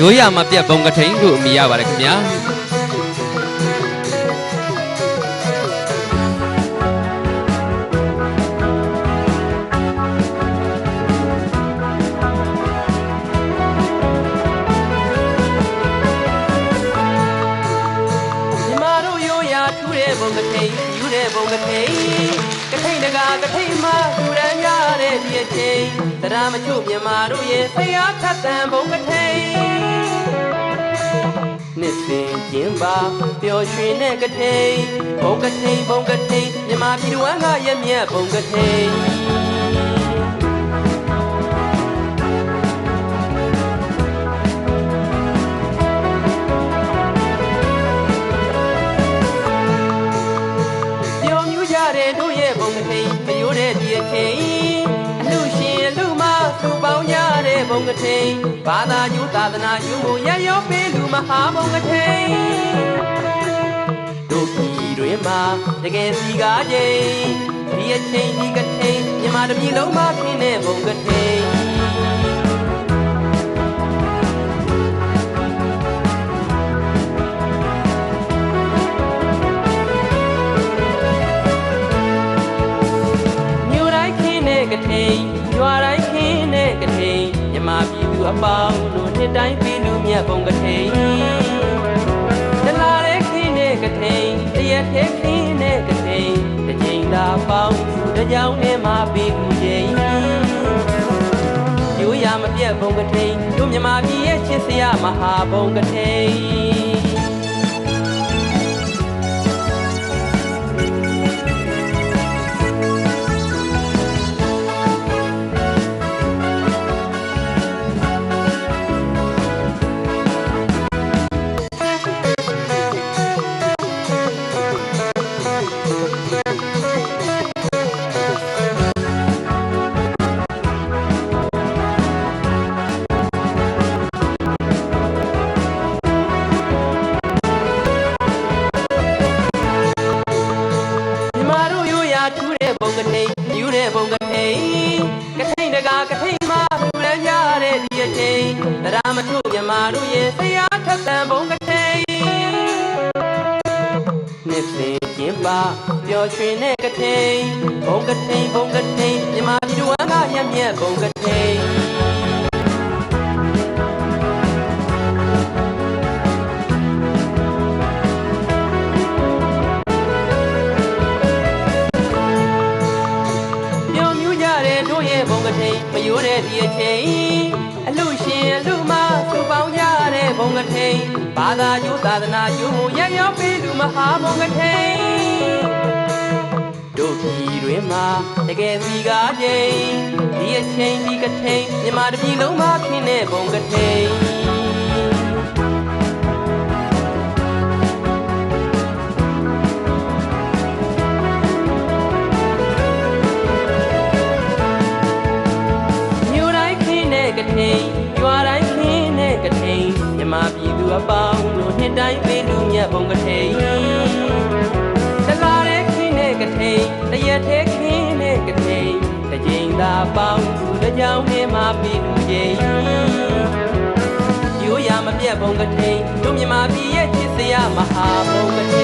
ရိုးရမပြတ်ဘုံကထိန်လို့အမည်ရပါတယ်ခင်ဗျာမြမတို့ရိုးရာထူးတဲ့ဘုံကထိန်ယူတဲ့ဘုံကထိန်ကထိန်တကာကထိန်မှာထူရန်ရတဲ့ဒီအချိန်တရားမချုပ်မြမတို့ရဲ့ဖျားထက်တန်ဘုံကထိန်နှ စ်စဉ်ကျင်းပါပျော်ရွှင်တဲ့ကထိန်ဘုံကထိန်ဘုံကထိန်မြမပြည်တော်ကရမြတ်ဘုံကထိန် ကထိန်ဘာသာယူသာသနာယူမှုရရောပေးလူမဟာဘုံကထိန်တို့ပြည်တွင်မှာတကယ်စီကားချိန်ဒီအချိန်ဒီကထိန်မြမတစ်ပြည်လုံးမှာခင်းတဲ့ဘုံကထိန် အပေါင်းတို့နှစ်တိုင်းပြည်လူမြတ်ဘုံကထိန်တလာတဲ့ခင်းတဲ့ကထိန်တရက်တဲ့ခင်းတဲ့ကထိန်တစ်ချိန်သာပေါင်းသူတစ်ကြောင်နဲ့မှပြီးကူချိန်ရိုးရမပြတ်ဘုံကထိန်တို့မြမပြည်ရဲ့ချစ်စရာမဟာဘုံကထိန် ကထိန်တကာကထိန်မှာပူလန်းကြတဲ့ဒီအချိန်တရားမထုတ်မြမတို့ရဲ့ဆရာထက်တန်ဘုံကထိန်နှစ်စဉ်ကျင်းပါပျော်ရွှင်တဲ့ကထိန်ဘုံကထိန်ဘုံကထိန်မြမပြည်တော်ကရမြတ်ဘုံကထိန် တဲ့ဒီအချိန်အလူရှင်အလူမသူပေါင်းကြတဲ့ဘုံကထိန်ဘာသာကျိုးသာသနာကျိုးမှုရရောပေးလူမဟာဘုံကထိန်တို့ပြည်တွင်မှာတကယ်စီကားချိန်ဒီအချိန်ဒီကထိန်မြမတစ်ပြည်လုံးမှာခင်းတဲ့ဘုံကထိန် ထိန်ရွာတိုင်းခင်းတဲ့ကထိန်မြမပြည်သူအပေါင်းတို့နှစ်တိုင်းပေးလူမြတ်ဘုံကထိန်တလာတဲ့ခင်းတဲ့ကထိန်တရက်တဲ့ခင်းတဲ့ကထိန်တစ်ချိန်သာပေါင်းသူတစ်ကြောင်နဲ့မှပြီးလူချိန်ရိုးရမပြတ်ဘုံကထိန်တို့မြမပြည်ရဲ့ချစ်စရာမဟာဘုံကထိန်